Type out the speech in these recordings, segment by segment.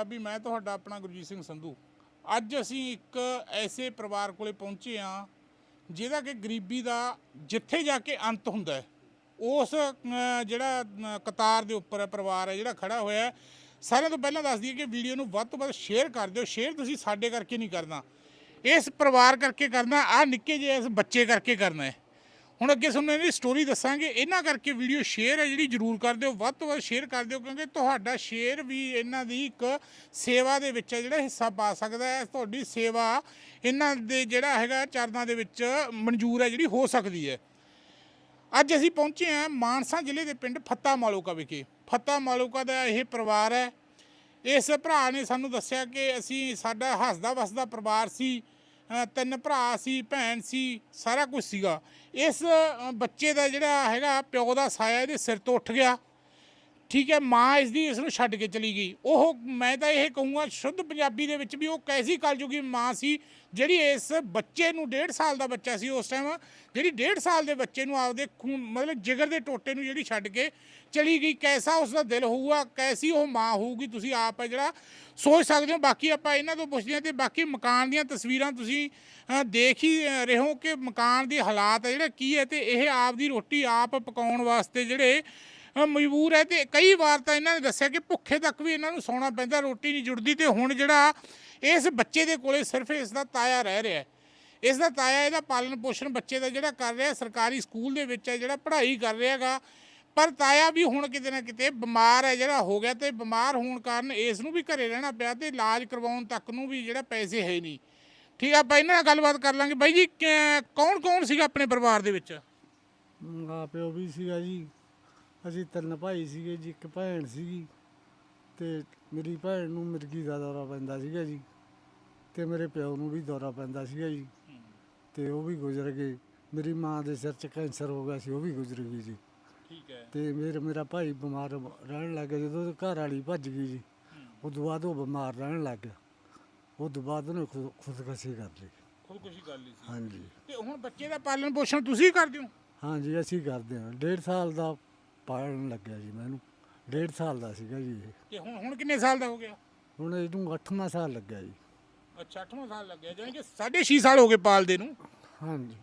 ਪੰਜਾਬੀ ਮੈਂ ਤੁਹਾਡਾ ਆਪਣਾ ਗੁਰਜੀਤ ਸਿੰਘ ਸੰਧੂ। ਅੱਜ ਅਸੀਂ ਇੱਕ ਐਸੇ ਪਰਿਵਾਰ ਕੋਲੇ ਪਹੁੰਚੇ ਹਾਂ ਜਿਹਦਾ ਕਿ ਗਰੀਬੀ ਦਾ ਜਿੱਥੇ ਜਾ ਕੇ ਅੰਤ ਹੁੰਦਾ ਹੈ। ਉਸ ਅਹ, ਜਿਹੜਾ ਅਹ, ਕਤਾਰ ਦੇ ਉੱਪਰ ਹੈ ਪਰਿਵਾਰ ਹੈ ਜਿਹੜਾ ਖੜਾ ਹੋਇਆ ਹੈ। ਸਾਰਿਆਂ ਤੋਂ ਪਹਿਲਾਂ ਦੱਸ ਦਈਏ ਕਿ ਵੀਡੀਓ ਨੂੰ ਵੱਧ ਤੋਂ ਵੱਧ ਸ਼ੇਅਰ ਕਰ ਦਿਓ। ਸ਼ੇਅਰ ਤੁਸੀਂ ਸਾਡੇ ਕਰਕੇ ਨਹੀਂ ਕਰਨਾ। ਇਸ ਪਰਿਵਾਰ ਕਰਕੇ ਕਰਨਾ ਆ ਨਿੱਕੇ ਜਿਹੇ ਇਸ ਬੱਚੇ ਕਰਕੇ ਕਰਨਾ ਹੈ। ਹੁਣ ਅੱਗੇ ਤੁਹਾਨੂੰ ਇਹਦੀ ਸਟੋਰੀ ਦੱਸਾਂਗੇ। ਇਹਨਾਂ ਕਰਕੇ ਵੀਡੀਓ ਸ਼ੇਅਰ ਹੈ ਜਿਹੜੀ ਜਰੂਰ ਕਰ ਦਿਓ। ਵੱਧ ਤੋਂ ਵੱਧ ਸ਼ੇਅਰ ਕਰ ਦਿਓ ਕਿਉਂਕਿ ਤੁਹਾਡਾ ਸ਼ੇਅਰ ਵੀ ਇਹਨਾਂ ਦੀ ਇੱਕ ਸੇਵਾ ਦੇ ਵਿੱਚ ਹੈ, ਜਿਹੜਾ ਹਿੱਸਾ ਪਾ ਸਕਦਾ ਹੈ। ਤੁਹਾਡੀ ਸੇਵਾ ਇਹਨਾਂ ਦੇ ਜਿਹੜਾ ਹੈਗਾ, ਚਰਨਾਂ ਦੇ ਵਿੱਚ ਮਨਜ਼ੂਰ ਹੈ, ਜਿਹੜੀ ਹੋ ਸਕਦੀ ਹੈ। ਅੱਜ ਅਸੀਂ ਪਹੁੰਚੇ ਹਾਂ ਮਾਨਸਾ ਜ਼ਿਲ੍ਹੇ ਦੇ ਪਿੰਡ ਫੱਤਾ ਮਾਲੋਕਾ ਵਿਖੇ। ਫੱਤਾ ਮਾਲੋਕਾ ਦਾ ਇਹ ਪਰਿਵਾਰ ਹੈ। ਇਸ ਭਰਾ ਨੇ ਸਾਨੂੰ ਦੱਸਿਆ ਕਿ ਅਸੀਂ ਸਾਡਾ ਹੱਸਦਾ ਵਸਦਾ ਪਰਿਵਾਰ ਸੀ। ਤਿੰਨ ਭਰਾ ਸੀ, ਭੈਣ ਸੀ, ਸਾਰਾ ਕੁਝ ਸੀਗਾ। ਇਸ ਬੱਚੇ ਦਾ ਜਿਹੜਾ ਹੈਗਾ ਪਿਓ ਦਾ ਸਾਇਆ ਇਹਦੇ ਸਿਰ ਤੋਂ ਉੱਠ ਗਿਆ। ਠੀਕ ਹੈ, ਮਾਂ ਇਸ ਦੀ ਇਸ ਨੂੰ ਛੱਡ ਕੇ ਚਲੀ ਗਈ। ਉਹ ਮੈਂ ਤਾਂ ਇਹ ਕਹੂੰਗਾ, ਸ਼ੁੱਧ ਪੰਜਾਬੀ ਦੇ ਵਿੱਚ ਵੀ ਉਹ ਕੈਸੀ ਕਲਯੁਗੀ ਮਾਂ ਸੀ, ਜਿਹੜੀ ਇਸ ਬੱਚੇ ਨੂੰ 1.5 ਸਾਲ ਦਾ ਬੱਚਾ ਸੀ ਉਸ ਟਾਈਮ ਜਿਹੜੀ 1.5 ਸਾਲ ਦੇ ਬੱਚੇ ਨੂੰ ਆਪਦੇ ਖੂਨ, ਮਤਲਬ ਜਿਗਰ ਦੇ ਟੋਟੇ ਨੂੰ ਜਿਹੜੀ ਛੱਡ ਕੇ ਚਲੀ ਗਈ। ਕੈਸਾ ਉਸ ਦਾ ਦਿਲ ਹੋਊਗਾ, ਕੈਸੀ ਉਹ ਮਾਂ ਹੋਊਗੀ, ਤੁਸੀਂ ਆਪ ਹੈ ਜਿਹੜਾ ਸੋਚ ਸਕਦੇ ਹੋ। ਬਾਕੀ ਆਪਾਂ ਇਹਨਾਂ ਤੋਂ ਪੁੱਛਦੇ ਹਾਂ ਤੇ ਬਾਕੀ ਮਕਾਨ ਦੀਆਂ ਤਸਵੀਰਾਂ ਤੁਸੀਂ ਦੇਖ ਹੀ ਰਹੇ ਹੋ ਕਿ ਮਕਾਨ ਦੇ ਹਾਲਾਤ ਹੈ ਜਿਹੜਾ ਕੀ ਹੈ ਤੇ ਇਹ ਆਪ ਦੀ ਰੋਟੀ ਆਪ ਪਕਾਉਣ ਵਾਸਤੇ ਜਿਹੜੇ ਮਜਬੂਰ ਹੈ ਤੇ ਕਈ ਵਾਰ ਤਾਂ ਇਹਨਾਂ ਨੇ ਦੱਸਿਆ ਕਿ ਭੁੱਖੇ ਤੱਕ ਵੀ ਇਹਨਾਂ ਨੂੰ ਸੌਣਾ ਪੈਂਦਾ, ਰੋਟੀ ਨਹੀਂ ਜੁੜਦੀ ਤੇ ਹੁਣ ਜਿਹੜਾ ਇਸ ਬੱਚੇ ਦੇ ਕੋਲੇ ਸਿਰਫ ਇਸ ਦਾ ਤਾਇਆ ਰਹਿ ਰਿਹਾ ਹੈ। ਇਸ ਦਾ ਤਾਇਆ ਇਹਦਾ ਪਾਲਣ ਪੋਸ਼ਣ ਬੱਚੇ ਦਾ ਜਿਹੜਾ ਕਰ ਰਿਹਾ, ਸਰਕਾਰੀ ਸਕੂਲ ਦੇ ਵਿੱਚ ਹੈ, ਜਿਹੜਾ ਪੜ੍ਹਾਈ ਕਰ ਰਿਹਾਗਾ ਪਰ ਤਾਇਆ ਵੀ ਹੁਣ ਕਿਤੇ ਨਾ ਕਿਤੇ ਬਿਮਾਰ ਹੈ, ਜਿਹੜਾ ਹੋ ਗਿਆ ਤੇ ਬਿਮਾਰ ਹੋਣ ਕਾਰਨ ਇਸ ਨੂੰ ਵੀ ਘਰੇ ਰਹਿਣਾ ਪਿਆ ਤੇ ਇਲਾਜ ਕਰਵਾਉਣ ਤੱਕ ਨੂੰ ਵੀ ਜਿਹੜਾ ਪੈਸੇ ਹੈ ਨਹੀਂ। ਠੀਕ ਆ, ਆਪਾਂ ਇਹਨਾਂ ਨਾਲ ਗੱਲਬਾਤ ਕਰ ਲਾਂਗੇ। ਬਾਈ ਜੀ ਕੌਣ ਕੌਣ ਸੀਗਾ ਆਪਣੇ ਪਰਿਵਾਰ ਦੇ ਵਿੱਚ? ਮਾਂ ਪਿਓ ਵੀ ਸੀਗਾ ਜੀ। ਅਸੀਂ ਤਿੰਨ ਭਾਈ ਸੀਗੇ ਜੀ ਇੱਕ ਭੈਣ ਸੀਗੀ ਤੇ ਮੇਰੀ ਭੈਣ ਨੂੰ ਮਿਰਗੀ ਦਾ ਦੌਰਾ ਪੈਂਦਾ ਸੀਗਾ ਜੀ ਤੇ ਮੇਰੇ ਪਿਓ ਨੂੰ ਵੀ ਦੌਰਾ ਪੈਂਦਾ ਸੀਗਾ ਜੀ ਤੇ ਉਹ ਵੀ ਗੁਜ਼ਰ ਗਏ। ਮੇਰੀ ਮਾਂ ਦੇ ਸਿਰ 'ਚ ਕੈਂਸਰ ਹੋ ਗਿਆ ਸੀ ਉਹ ਵੀ ਗੁਜ਼ਰ ਗਈ ਜੀ। ਠੀਕ ਹੈ। ਤੇ ਮੇਰੇ ਮੇਰਾ ਭਾਈ ਬਿਮਾਰ ਰਹਿਣ ਲੱਗ ਗਿਆ ਜਦੋਂ ਉਹਦੀ ਘਰ ਵਾਲੀ ਭੱਜ ਗਈ ਜੀ ਉਦੋਂ ਬਾਅਦ ਉਹ ਬਿਮਾਰ ਰਹਿਣ ਲੱਗ ਗਿਆ। ਉਦੋਂ ਬਾਅਦ ਉਹਨੇ ਖੁਦ- ਖੁਦਕੁਸ਼ੀ ਕਰ ਲਈ। ਖੁਦਕੁਸ਼ੀ ਕਰ ਲਈ ਸੀ। ਹਾਂਜੀ। ਤੇ ਹੁਣ ਬੱਚੇ ਦਾ ਪਾਲਣ ਪੋਸ਼ਣ ਤੁਸੀਂ ਕਰਦੇ ਹੋ? ਹਾਂਜੀ ਅਸੀਂ ਕਰਦੇ ਹਾਂ। ਡੇਢ ਸਾਲ ਦਾ ਪਾਲਣ ਲੱਗਿਆ ਜੀ ਮੈਨੂੰ ਡੇਢ ਸਾਲ ਦਾ ਸੀਗਾ ਜੀ ਇਹ। ਤੇ ਹੁਣ ਹੁਣ ਕਿੰਨੇ ਸਾਲ ਦਾ ਹੋ ਗਿਆ? ਹੁਣ ਇਹਨੂੰ 8ਵਾਂ ਸਾਲ ਲੱਗਿਆ ਜੀ। ਅੱਛਾ 8ਵਾਂ ਸਾਲ ਲੱਗਿਆ ਜਾਨੀ ਕਿ 6.5 ਸਾਲ ਹੋ ਗਏ ਪਾਲਦੇ ਨੂੰ। ਹਾਂਜੀ।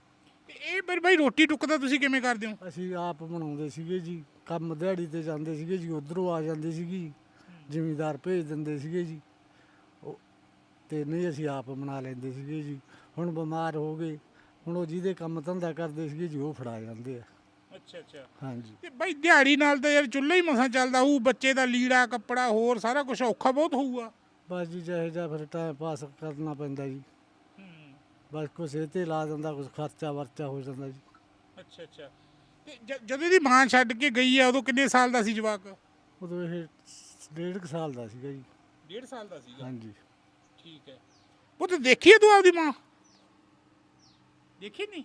ਤੇ ਇਹ ਫਿਰ ਬਾਈ ਰੋਟੀ ਟੁੱਕ ਦਾ ਤੁਸੀਂ ਕਿਵੇਂ ਕਰਦੇ ਹੋ? ਅਸੀਂ ਆਪ ਬਣਾਉਂਦੇ ਸੀਗੇ ਜੀ ਕੰਮ ਦਿਹਾੜੀ ਤੇ ਜਾਂਦੇ ਸੀਗੇ ਜੀ ਉਧਰੋਂ ਆ ਜਾਂਦੇ ਸੀਗੇ ਜ਼ਿਮੀਦਾਰ ਭੇਜ ਦਿੰਦੇ ਸੀਗੇ ਜੀ। ਉਹ ਤੇ ਨਹੀਂ ਅਸੀਂ ਆਪ ਬਣਾ ਲੈਂਦੇ ਸੀਗੇ ਜੀ। ਹੁਣ ਬਿਮਾਰ ਹੋ ਗਏ ਹੁਣ ਉਹ ਜਿਹਦੇ ਕੰਮ ਧੰਦਾ ਕਰਦੇ ਸੀਗੇ ਜੀ ਉਹ ਫੜਾ ਜਾਂਦੇ ਆ। ਅੱਛਾ ਅੱਛਾ। ਹਾਂਜੀ। ਤੇ ਬਾਈ ਦਿਹਾੜੀ ਨਾਲ ਤਾਂ ਯਾਰ ਚੁੱਲ੍ਹਾ ਹੀ ਮਸਾਂ ਚੱਲਦਾ ਹੋਊ ਬੱਚੇ ਦਾ ਲੀੜਾ ਕੱਪੜਾ ਹੋਰ ਸਾਰਾ ਕੁਝ ਔਖਾ ਬਹੁਤ ਹੋਊਗਾ। ਬਸ ਜੀ ਜਿਹੇ ਜਿਹਾ ਫਿਰ ਟਾਈਮ ਪਾਸ ਕਰਨਾ ਪੈਂਦਾ ਜੀ। ਬਸ ਕੁਛ ਇਹ ਤੇ ਲਾ ਦਿੰਦਾ ਕੁਛ ਖਰਚਾ ਵਰਚਾ ਹੋ ਜਾਂਦਾ ਜੀ। ਅੱਛਾ ਅੱਛਾ। ਤੇ ਜ- ਜਦੋਂ ਇਹਦੀ ਮਾਂ ਛੱਡ ਕੇ ਗਈ ਆ ਉਦੋਂ ਕਿੰਨੇ ਸਾਲ ਦਾ ਸੀ ਜਵਾਕ? ਉਦੋਂ ਇਹ ਡੇਢ ਕੁ ਸਾਲ ਦਾ ਸੀਗਾ ਜੀ। 1.5 ਸਾਲ ਦਾ ਸੀਗਾ? ਹਾਂਜੀ। ਠੀਕ ਹੈ। ਪੁੱਤ ਦੇਖੀਏ ਤੂੰ ਆਪਦੀ ਮਾਂ? ਦੇਖੀ ਨਹੀਂ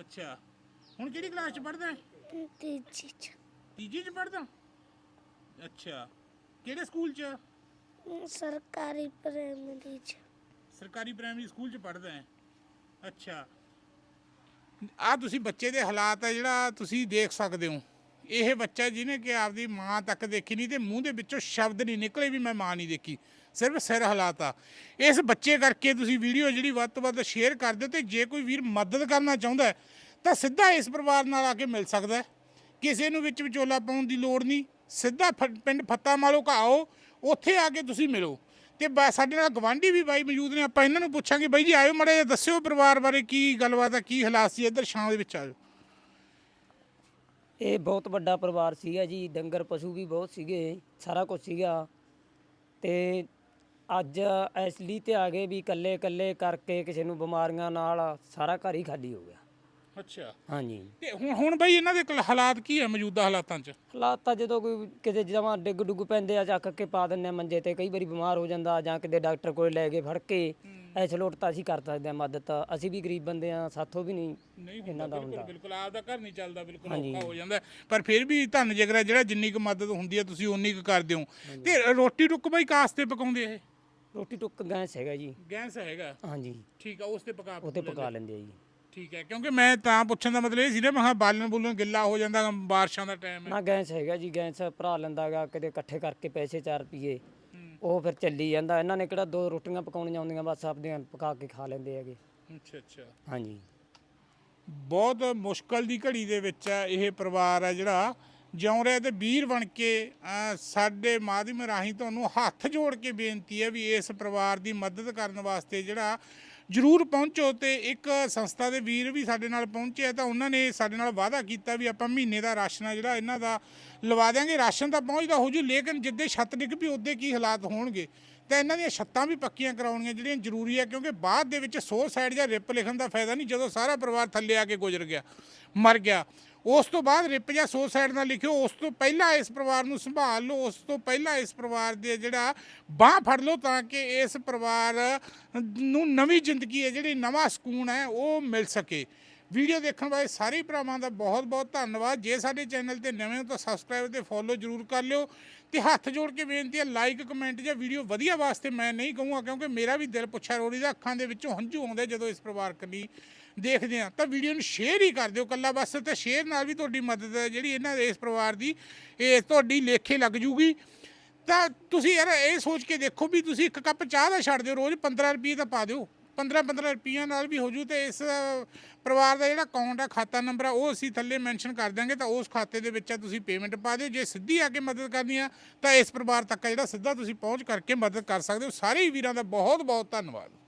ਅੱਛਾ। ਹੁਣ ਕਿਹੜੀ ਕਲਾਸ ਚ ਪੜਦਾ ਤੀਜੀ ਚ। ਤੀਜੀ ਚ ਪੜਦਾ ਅੱਛਾ। ਕਿਹੜੇ ਸਕੂਲ ਚ? ਸਰਕਾਰੀ ਪ੍ਰਾਇਮਰੀ ਚ। ਸਰਕਾਰੀ ਪ੍ਰਾਇਮਰੀ ਸਕੂਲ ਚ ਪੜਦਾ ਹੈ। ਅੱਛਾ। ਆ ਤੁਸੀਂ ਬੱਚੇ ਦੇ ਹਾਲਾਤ ਹੈ ਜਿਹੜਾ ਤੁਸੀਂ ਦੇਖ ਸਕਦੇ ਹੋ। ਇਹ ਬੱਚਾ ਜਿਹਨੇ ਕਿ ਆਪਦੀ ਮਾਂ ਤੱਕ ਦੇਖੀ ਨਹੀਂ ਤੇ ਮੂੰਹ ਦੇ ਵਿੱਚੋਂ ਸ਼ਬਦ ਨਹੀਂ ਨਿਕਲੇ ਵੀ ਮੈਂ ਮਾਂ ਨਹੀਂ ਦੇਖੀ। ਸਿਰਫ ਸਿਰ ਹਲਾਤਾ ਇਸ ਬੱਚੇ ਕਰਕੇ ਤੁਸੀਂ ਵੀਡੀਓ ਜਿਹੜੀ ਵੱਧ ਤੋਂ ਵੱਧ ਸ਼ੇਅਰ ਕਰ ਦਿਓ ਤੇ ਜੇ ਕੋਈ ਵੀਰ ਮਦਦ ਕਰਨਾ ਚਾਹੁੰਦਾ ਹੈ, ਤਾਂ ਸਿੱਧਾ ਇਸ ਪਰਿਵਾਰ ਨਾਲ ਆ ਕੇ ਮਿਲ ਸਕਦਾ ਹੈ। ਕਿਸੇ ਨੂੰ ਵਿੱਚ ਵਿਚੋਲਾ ਪਾਉਣ ਦੀ ਲੋੜ ਨਹੀਂ। ਸਿੱਧਾ ਫ- ਪਿੰਡ ਫੱਤਾ ਮਾਲੋ ਆਓ ਉੱਥੇ ਆ ਕੇ ਤੁਸੀਂ ਮਿਲੋ। ਤੇ ਬਾ- ਸਾਡੇ ਨਾਲ ਗਵਾਂਢੀ ਵੀ ਬਾਈ ਮੌਜੂਦ ਨੇ। ਆਪਾਂ ਇਹਨਾਂ ਨੂੰ ਪੁੱਛਾਂਗੇ, ਬਾਈ ਜੀ, ਆਇਓ ਮੜੇ ਦੱਸਿਓ ਪਰਿਵਾਰ ਬਾਰੇ ਕੀ ਗੱਲਬਾਤ ਹੈ, ਕੀ ਹਾਲਾਤ ਸੀ ਇੱਧਰ, ਛਾਂ ਦੇ ਵਿੱਚ ਆਜੋ ਇਹ ਬਹੁਤ ਵੱਡਾ ਪਰਿਵਾਰ ਸੀਗਾ ਜੀ। ਡੰਗਰ ਪਸ਼ੂ ਵੀ ਬਹੁਤ ਸੀਗੇ, ਸਾਰਾ ਕੁਝ ਸੀਗਾ। ਤੇ ਅੱਜ ਇਸ ਲਈ ਤੇ ਆ ਗਏ ਵੀ ਇਕੱਲੇ ਇਕੱਲੇ ਕਰਕੇ ਕਿਸੇ ਨੂੰ ਬਿਮਾਰੀਆਂ ਨਾਲ ਸਾਰਾ ਘਰ ਹੀ ਖਾਲੀ ਹੋ ਗਿਆ। ਅੱਛਾ। ਹਾਂਜੀ। ਤੇ ਹੁਣ ਹੁਣ ਬਾਈ ਇਹਨਾਂ ਦੇ ਕੋਲ ਹਾਲਾਤ ਕੀ ਹੈ ਮੌਜੂਦਾ ਹਾਲਾਤਾਂ 'ਚ? ਹਾਲਾਤ ਤਾਂ ਜਦੋਂ ਕੋਈ ਕਿਤੇ ਜਮਾਂ ਡਿੱਗ ਡੁੱਗ ਪੈਂਦੇ ਆ ਚੱਕ ਕੇ ਪਾ ਦਿੰਦੇ ਆ ਮੰਜੇ ਤੇ ਕਈ ਵਾਰੀ ਬਿਮਾਰ ਹੋ ਜਾਂਦਾ ਜਾਂ ਕਿਤੇ ਡਾਕਟਰ ਕੋਲ ਲੈ ਕੇ ਫੜ ਕੇ ਐਸ ਲੋਟ ਤਾਂ ਅਸੀਂ ਕਰ ਸਕਦੇ ਆ ਮਦਦ। ਅਸੀਂ ਵੀ ਗਰੀਬ ਬੰਦੇ ਆ ਸਾਥੋਂ ਵੀ ਨਹੀਂ ਨਹੀਂ ਇਹਨਾਂ ਦਾ ਬਿਲਕੁਲ ਹੁੰਦਾ। ਬਿਲਕੁਲ ਆਪਦਾ ਘਰ ਨਹੀਂ ਚੱਲਦਾ ਬਿਲਕੁਲ ਹਾਂਜੀ। ਔਖਾ ਹੋ ਜਾਂਦਾ। ਹੈ। ਪਰ ਫਿਰ ਵੀ ਧੰਨ ਜਿਗਰਾ ਜਿਹੜਾ ਜਿੰਨੀ ਕੁ ਮਦਦ ਹੁੰਦੀ ਹੈ ਤੁਸੀਂ ਉਨੀ ਕੁ ਕਰਦੇ ਹੋ। ਤੇ ਰੋਟੀ ਟੁੱਕ ਬਾਈ ਕਾਸ ਤੇ ਪਕਾਉਂਦੇ ਇਹ? ਰੋਟੀ ਟੁੱਕ ਗੈਸ ਹੈਗਾ ਜੀ। ਗੈਸ ਹੈਗਾ? ਹਾਂਜੀ। ਠੀਕ ਆ ਉਸ ਤੇ ਪਕਾ ਉਹ ਤੇ। ਪਕਾ ਲੈਂਦੇ ਆ ਜੀ। ਠੀਕ ਹੈ ਕਿਉਂਕਿ ਮੈਂ ਤਾਂ ਪੁੱਛਣ ਦਾ ਮਤਲਬ ਇਹ ਸੀ ਨਾ ਮੈਂ ਕਿਹਾ ਬਾਲਣ ਬੁਲਣ ਗਿੱਲਾ ਹੋ ਜਾਂਦਾ ਬਾਰਿਸ਼ਾਂ ਦਾ ਟਾਈਮ ਹੈ ਨਾ ਗੈਸ ਹੈਗਾ ਜੀ ਗੈਸ ਭਰਾ ਲੈਂਦਾਗਾ ਕਿਤੇ ਇਕੱਠੇ ਕਰਕੇ ਪੈਸੇ 4 ਰੁਪਏ ਉਹ ਫਿਰ ਚੱਲੀ ਜਾਂਦਾ। ਇਹਨਾਂ ਨੇ ਕਿਹੜਾ ਦੋ ਰੋਟੀਆਂ ਪਕਾਉਣੀਆਂ ਆਉਂਦੀਆਂ ਬਸ ਆਪਦੀਆਂ ਪਕਾ ਕੇ ਖਾ ਲੈਂਦੇ ਹੈਗੇ। ਅੱਛਾ ਅੱਛਾ। ਹਾਂਜੀ। ਬਹੁਤ ਮੁਸ਼ਕਲ ਦੀ ਘੜੀ ਦੇ ਵਿੱਚ ਹੈ ਇਹ ਪਰਿਵਾਰ ਹੈ ਜਿਹੜਾ ਜਿਉਂ ਰਿਹਾ ਤੇ ਵੀਰ ਬਣ ਕੇ ਅਹ, ਸਾਡੇ ਮਾਧਿਅਮ ਰਾਹੀਂ ਤੁਹਾਨੂੰ ਹੱਥ ਜੋੜ ਕੇ ਬੇਨਤੀ ਹੈ ਵੀ ਇਸ ਪਰਿਵਾਰ ਦੀ ਮਦਦ ਕਰਨ ਵਾਸਤੇ ਜਿਹੜਾ ਜਰੂਰ ਪਹੁੰਚੋ ਤੇ ਇੱਕ ਸੰਸਥਾ ਦੇ ਵੀਰ ਵੀ ਸਾਡੇ ਨਾਲ ਪਹੁੰਚੇ ਤਾਂ ਉਹਨਾਂ ਨੇ ਸਾਡੇ ਨਾਲ ਵਾਅਦਾ ਕੀਤਾ ਵੀ ਆਪਾਂ ਮਹੀਨੇ ਦਾ ਰਾਸ਼ਨ ਆ ਜਿਹੜਾ ਇਹਨਾਂ ਦਾ ਲਵਾ ਦਿਆਂਗੇ। ਰਾਸ਼ਨ ਤਾਂ ਪਹੁੰਚਦਾ ਹੋ ਜੂ, ਲੇਕਿਨ ਜਿੱਦੇ ਛੱਤ ਡਿੱਗ ਪਈ ਉਹਦੇ ਕੀ ਹਾਲਾਤ ਹੋਣਗੇ? ਤਾਂ ਇਹਨਾਂ ਦੀਆਂ ਛੱਤਾਂ ਵੀ ਪੱਕੀਆਂ ਕਰਾਉਣੀਆਂ ਜਿਹੜੀਆਂ ਜ਼ਰੂਰੀ ਹੈ ਕਿਉਂਕਿ ਬਾਅਦ ਦੇ ਵਿੱਚ ਸੋ ਸਾਈਡ ਜਾਂ ਰਿਪ ਲਿਖਣ ਦਾ ਫਾਇਦਾ ਨਹੀਂ ਜਦੋਂ ਸਾਰਾ ਪਰਿਵਾਰ ਥੱਲੇ ਆ ਕੇ ਗੁਜ਼ਰ ਗਿਆ, ਮਰ ਗਿਆ। ਉਸ ਤੋਂ ਬਾਅਦ ਰਿਪ ਜਾਂ ਸੋ ਸਾਈਡ ਨਾਲ ਲਿਖਿਓ, ਉਸ ਤੋਂ ਪਹਿਲਾਂ ਇਸ ਪਰਿਵਾਰ ਨੂੰ ਸੰਭਾਲ ਲਓ, ਉਸ ਤੋਂ ਪਹਿਲਾਂ ਇਸ ਪਰਿਵਾਰ ਦੇ ਜਿਹੜਾ ਬਾਹ ਫੜ ਲਓ ਤਾਂ ਕਿ ਇਸ ਪਰਿਵਾਰ ਨੂੰ ਨਵੀਂ ਜ਼ਿੰਦਗੀ ਹੈ, ਜਿਹੜੀ ਨਵਾਂ ਸਕੂਨ ਹੈ, ਉਹ ਮਿਲ ਸਕੇ। ਵੀਡੀਓ ਦੇਖਣ ਵਾਲੇ ਸਾਰੇ ਭਰਾਵਾਂ ਦਾ ਬਹੁਤ ਬਹੁਤ ਧੰਨਵਾਦ। ਜੇ ਸਾਡੇ ਚੈਨਲ ਤੇ ਨਵੇਂ ਹੋ ਤਾਂ ਸਬਸਕ੍ਰਾਈਬ ਤੇ ਫੋਲੋ ਜਰੂਰ ਕਰ ਲਿਓ ਤੇ ਹੱਥ ਜੋੜ ਕੇ ਬੇਨਤੀ ਹੈ ਲਾਈਕ ਕਮੈਂਟ ਜਾਂ ਵੀਡੀਓ ਵਧੀਆ ਵਾਸਤੇ ਮੈਂ ਨਹੀਂ ਕਹੂੰਗਾ ਕਿਉਂਕਿ ਮੇਰਾ ਵੀ ਦਿਲ ਪੁੱਛਾ ਰੋੜੀ ਦਾ ਅੱਖਾਂ ਦੇ ਵਿੱਚੋਂ ਹੰਝੂ ਆਉਂਦੇ ਜਦੋਂ ਇਸ ਪਰਿਵਾਰ ਕੰਨੀ ਦੇਖਦੇ ਆ ਤਾਂ ਵੀਡੀਓ ਨੂੰ ਸ਼ੇਅਰ ਹੀ ਕਰ ਦਿਓ ਕੱਲਾ ਬਸ, ਤਾਂ ਸ਼ੇਅਰ ਨਾਲ ਵੀ ਤੁਹਾਡੀ ਮਦਦ ਜਿਹੜੀ ਇਹਨਾਂ ਇਸ ਪਰਿਵਾਰ ਦੀ, ਇਹ ਤੁਹਾਡੀ ਲੇਖੇ ਲੱਗ ਜੂਗੀ। ਤਾਂ ਤੁਸੀਂ ਯਾਰ ਇਹ ਸੋਚ ਕੇ ਦੇਖੋ ਵੀ ਤੁਸੀਂ ਇੱਕ ਕੱਪ ਚਾਹ ਦਾ ਛੱਡ ਦਿਓ, ਰੋਜ਼ 15 ਰੁਪਏ ਤਾਂ ਪਾ ਦਿਓ। 15 15 ਰੁਪਈਆਂ ਨਾਲ ਵੀ ਹੋ ਜੂ ਤੇ ਇਸ ਪਰਿਵਾਰ ਦਾ ਜਿਹੜਾ ਅਕਾਊਂਟ ਆ, ਖਾਤਾ ਨੰਬਰ ਆ, ਉਹ ਅਸੀਂ ਥੱਲੇ ਮੈਂਸ਼ਨ ਕਰ ਦਾਂਗੇ ਤਾਂ ਉਸ ਖਾਤੇ ਦੇ ਵਿੱਚ ਆ ਤੁਸੀਂ ਪੇਮੈਂਟ ਪਾ ਦਿਓ। ਜੇ ਸਿੱਧੀ ਆ ਕੇ ਮਦਦ ਕਰਨੀ ਆ, ਤਾਂ ਇਸ ਪਰਿਵਾਰ ਤੱਕ ਆ ਜਿਹੜਾ ਸਿੱਧਾ ਤੁਸੀਂ ਪਹੁੰਚ ਕਰਕੇ ਮਦਦ ਕਰ ਸਕਦੇ ਹੋ। ਸਾਰੇ ਹੀ ਵੀਰਾਂ ਦਾ ਬਹੁਤ ਬਹੁਤ ਧੰਨਵਾਦ।